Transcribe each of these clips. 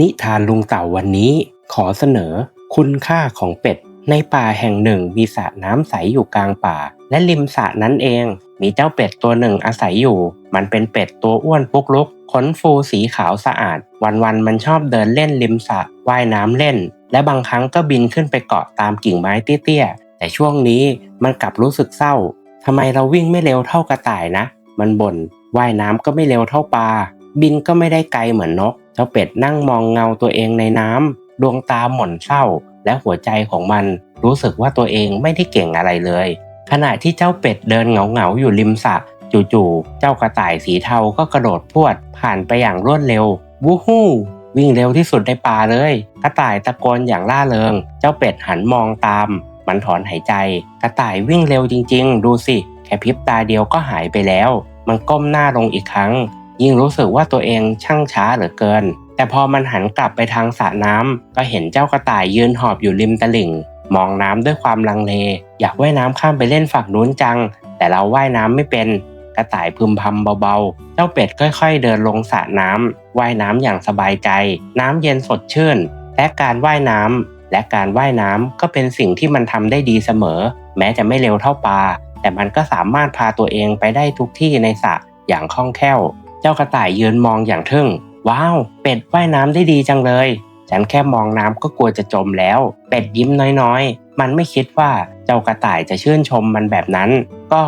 นิทานลุงเต่าวันนี้ ขอเสนอ คุณค่าของเป็ด ในป่าแห่งหนึ่งมีสระน้ำใสอยู่กลางป่า และริมสระนั้นเอง มีเจ้าเป็ดตัวหนึ่งอาศัยอยู่ มันเป็นเป็ดตัวอ้วนปุกลุกขนฟูสีขาวสะอาด วันๆมันชอบเดินเล่นริมสระว่ายน้ำเล่น และบางครั้งก็บินขึ้นไปเกาะตามกิ่งไม้เตี้ยๆแต่ช่วงนี้มันกลับรู้สึกเศร้าทำไมเราวิ่งไม่เร็วเท่ากระต่ายนะ มันบ่นว่ายน้ำก็ไม่เร็วเท่าปลา บินก็ไม่ได้ไกลเหมือนนก เจ้าเป็ดนั่งมองเงาตัวเองในน้ำดวงตาหม่นเศร้า และหัวใจของมันรู้สึกว่าตัวเองไม่ได้เก่งอะไรเลย ขณะที่เจ้าเป็ดเดินเหงาๆอยู่ริมสระจู่ๆเจ้ากระต่ายสีเทาก็กระโดดพวด ผ่านไปอย่างรวดเร็ว วู้ฮู้วิ่งเร็วที่สุดในป่าเลย กระต่ายตะโกนอย่างล่าเริง เจ้าเป็ดหันมองตาม มันถอนหายใจ กระต่ายวิ่งเร็วจริง ๆ ดูสิ แค่พริบตาเดียวก็หายไปแล้ว มันก้มหน้าลงอีกครั้ง ยิ่งรู้สึกว่าตัวเองช่างช้าเหลือเกิน แต่พอมันหันกลับไปทางสระน้ำก็เห็นเจ้ากระต่ายยืนหอบอยู่ริมตลิ่ง มองน้ำด้วยความลังเล อยากว่ายน้ำข้ามไปเล่นฝั่งนู้นจัง แต่เราว่ายน้ำไม่เป็น กระต่ายพึมพำเบาๆ เจ้าเป็ดค่อยๆ เดินลงสระน้ำว่ายน้ำอย่างสบายใจ น้ำเย็นสดชื่น และการว่ายน้ำและการว่ายน้ำก็เป็นสิ่งที่มันทำได้ดีเสมอ แม้จะไม่เร็วเท่าปลาแต่มันก็สามารถพาตัวเองไปได้ทุกที่ในสระอย่างคล่องแคล่ว เจ้ากระต่ายยืนมองอย่างทึ่ง ว้าว เป็ดว่ายน้ำได้ดีจังเลย ฉันแค่มองน้ำก็กลัวจะจมแล้ว เป็ดยิ้มน้อยๆ มันไม่คิดว่าเจ้ากระต่ายจะชื่นชมมันแบบนั้น ก็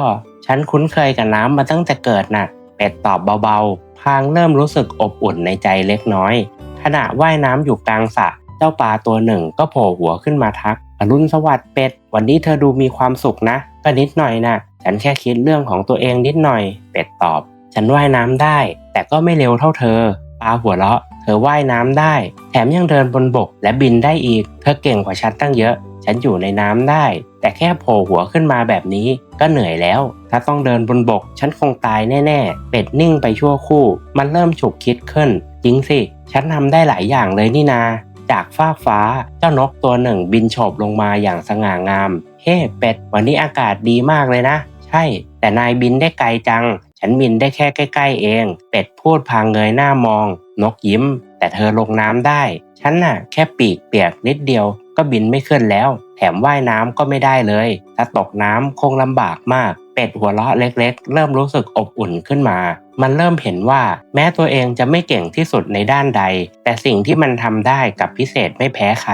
ฉันคุ้นเคยกับน้ำมาตั้งแต่เกิดน่ะ เป็ดตอบเบาๆ พางเริ่มรู้สึกอบอุ่นในใจเล็กน้อย ขณะว่ายน้ำอยู่กลางสระเจ้าปลาตัวหนึ่งก็โผล่หัวขึ้นมาทัก อรุณสวัสดิ์เป็ด วันนี้เธอดูมีความสุขนะ ก็นิดหน่อยนะ ฉันแค่คิดเรื่องของตัวเองนิดหน่อย เป็ดตอบ ฉันว่ายน้ำได้ แต่ก็ไม่เร็วเท่าเธอปลาหัวเราะ เธอว่ายน้ำได้ แถมยังเดินบนบกและบินได้อีก เธอเก่งกว่าฉันตั้งเยอะ ฉันอยู่ในน้ำได้ แต่แค่โผล่หัวขึ้นมาแบบนี้ ก็เหนื่อยแล้ว ถ้าต้องเดินบนบก ฉันคงตายแน่ๆ เป็ดนิ่งไปชั่วคู่ มันเริ่มฉุกคิดขึ้น จริงสิ ฉันทำได้หลายอย่างเลยนี่นาจากฟากฟ้าเจ้านกตัวหนึ่งบินโฉบลงมาอย่างสง่างาม เฮ้ เป็ด วันนี้อากาศดีมากเลยนะ ใช่ แต่นายบินได้ไกลจัง ฉันบินได้แค่ใกล้ ๆ เอง เป็ดพูดพางเงยหน้ามอง นกยิ้ม แต่เธอลงน้ำได้ ฉันน่ะ แค่ปีกเปียกนิดเดียว ก็บินไม่ขึ้นแล้ว แถมว่ายน้ำก็ไม่ได้เลย ถ้าตกน้ำคงลำบากมาก เป็ดหัวเราะเล็ก ๆ เริ่มรู้สึกอบอุ่นขึ้นมา มันเริ่มเห็นว่า แม้ตัวเองจะไม่เก่งที่สุดในด้านใด แต่สิ่งที่มันทำได้กับพิเศษไม่แพ้ใคร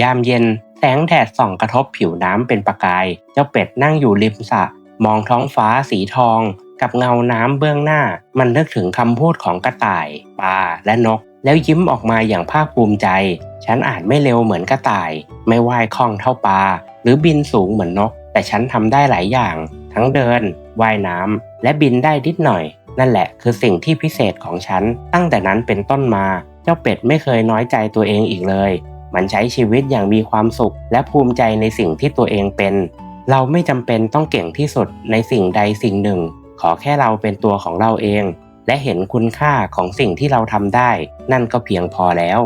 ยามเย็นแสงแดดส่องกระทบผิวน้ำเป็นประกาย เจ้าเป็ดนั่งอยู่ริมสระมองท้องฟ้าสีทอง กับเงาน้ำเบื้องหน้า มันนึกถึงคำพูดของกระต่ายปลาและนก แล้วยิ้มออกมาอย่างภาคภูมิใจ ฉันอาจไม่เร็วเหมือนกระต่าย ไม่ว่ายคล่องเท่าปลาหรือบินสูงเหมือนนก แต่ฉันทำได้หลายอย่าง ทั้งเดินว่ายน้ำและบินได้นิดหน่อย นั่นแหละคือสิ่งที่พิเศษของฉัน ตั้งแต่นั้นเป็นต้นมา เจ้าเป็ดไม่เคยน้อยใจตัวเองอีกเลย มันใช้ชีวิตอย่างมีความสุข และภูมิใจในสิ่งที่ตัวเองเป็นเราไม่จำเป็นต้องเก่งที่สุดในสิ่งใดสิ่งหนึ่ง ขอแค่เราเป็นตัวของเราเอง และเห็นคุณค่าของสิ่งที่เราทำได้ นั่นก็เพียงพอแล้ว